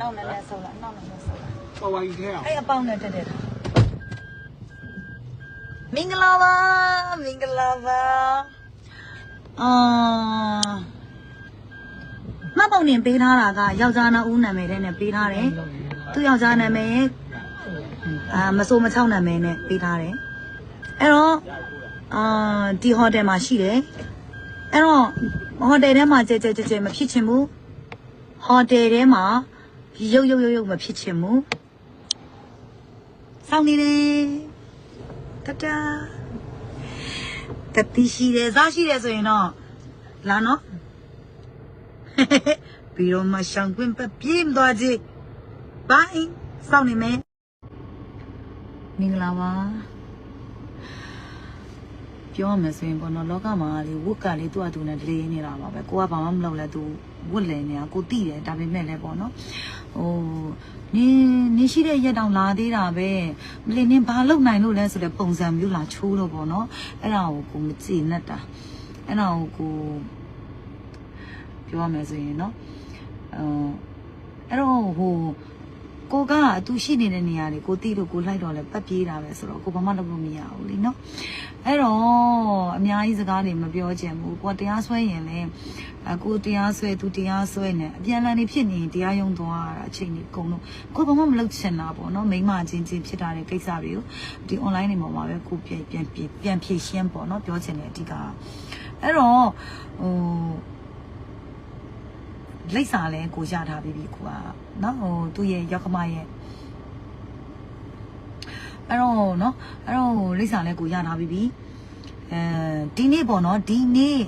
နောက်နဲ့နဲ့ဆောက်လာနောက်နဲ့နဲ့ဆောက်လာပေါ်ဝါကြီးထဲအောင်အဲ့အပေါင်းနဲ့တက်တက်တာမင်္ဂလာပါမင်္ဂလာပါအာမတ်ပုံနေပေးထားတာကယောက်ျားနာဦးနာမည်နဲ့ပေးထားတယ်သူယောက်ျားနာမည်အာမစိုးမချောက်နာမည်နဲ့ပေးထားတယ်အဲ့တော့အာဒီဟိုတယ်မှာရှိတယ်အဲ့တော့ဟိုတယ်ထဲမှာကြဲကြဲကြဲကြဲမဖြစ်ချင်ဘူးဟိုတယ်ထဲမှာ ရုပ်ရုပ်ရုပ်ရုပ်မဖြစ်ချင်ဘူးစောင်းနေတယ်တတတတိရှိတယ်စားရှိတယ်ဆိုရင်တော့လာနော်ပြီးတော့မှရှောင်းကွင်းပပြေးမသွားကြည့်ဘိုင်းစောင်းနေမယ်မင်္ဂလာပါ ပြောရမယ်ဆိုရင်ပေါ့နော်လောကမှာလေဝတ်ကလေးသူ့အတူနဲ့လေးနေတာပါပဲကိုကဘာမှမလုပ်လဲသူဝတ်လဲနေတာကိုတိတယ်ဒါပေမဲ့လည်းပေါ့နော်ဟိုနင်းနင်းရှိတဲ့ရက်တောင်လာသေးတာပဲမလီနင်းဘာလုပ်နိုင်လို့လဲဆိုတဲ့ပုံစံမျိုးလာချိုးလို့ပေါ့နော်အဲ့ဒါကိုကိုမကြည့်နဲ့တာအဲ့ဒါကိုကိုပြောရမယ်ဆိုရင်နော်အဲအဲ့တော့ဟို ကိုကအတူရှိနေတဲ့နေရာတွေကိုတိလို့ကိုလိုက်တော့လဲပတ်ပြေးတာပဲဆိုတော့ကိုဘာမှလုပ်လို့မရဘူးလीနော်အဲ့တော့အများကြီးစကားတွေမပြောချင်ဘူးကိုကတရားဆွဲရင်လဲအကိုတရားဆွဲသူတရားဆွဲနေအပြန်အလှန်နေဖြစ်နေရင်တရားရုံသွားတာအချိန်ကြီးကုန်လို့ကိုဘာမှမလုပ်ချင်တာပေါ့နော်မိမချင်းချင်းဖြစ်တာတဲ့ကိစ္စတွေကိုဒီ online တွေမှာပါပဲကိုပြန်ပြန်ပြန်ပြန်ဖြည့်ရှင်းပေါ့နော်ပြောချင်တယ်အဓိကအဲ့တော့ဟို လိပ်စာလဲကိုရထားပြီးပြီကိုကနော်ဟိုသူ့ရဲ့ရောက်ကမရဲ့အဲ့တော့နော်အဲ့တော့လိပ်စာလဲကိုရထားပြီးပြီအဲဒီနေ့ပေါ့နော်ဒီနေ့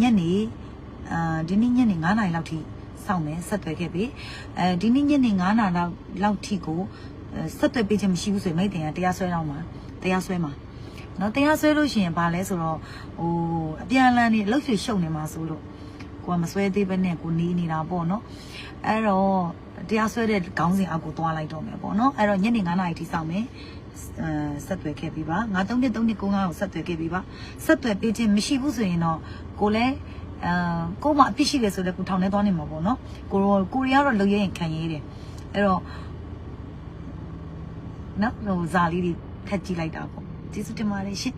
ညနေအာဒီနေ့ညနေ9:00နာရီလောက်ထိစောင့်မယ်ဆက်သွယ်ခဲ့ပြီအဲဒီနေ့ညနေ9:00နာရီလောက်လောက်ထိကိုဆက်သွယ်ပေးခြင်းမရှိဘူးဆိုရင်မိတ်တင်ကတရားစွဲတော့မှာတရားစွဲမှာနော်တရားစွဲလို့ရှိရင်ဘာလဲဆိုတော့ဟိုအပြန်အလှန်နေလှုပ်ရွှေရှုပ်နေမှာဆိုလို့ ကိုကမဆွဲသေးဘဲနဲ့ကိုနေနေတာပေါ့နော်အဲ့တော့တရားဆွဲတဲ့ခေါင်းစဉ်အောက်ကိုသွားလိုက်တော့မယ်ပေါ့နော်အဲ့တော့ညနေ9:00နာရီထိစောင့်မယ်အဲဆက်သွယ်ခဲ့ပြီးပါငါ3နှစ်3နှစ်9ကိုဆက်သွယ်ခဲ့ပြီးပါဆက်သွယ်ပေးခြင်းမရှိဘူးဆိုရင်တော့ကိုလည်းအဲကိုမအဖြစ်ရှိတယ်ဆိုလည်းကိုထောင်ထဲသွားနေမှာပေါ့နော်ကိုရောကိုရီးယားတော့လုံရရင်ခံရေးတယ်အဲ့တော့နော်ဟိုဇာလေးတွေထက်ကြည့်လိုက်တာပေါ့ကျေးဇူးတင်ပါတယ်ရှင်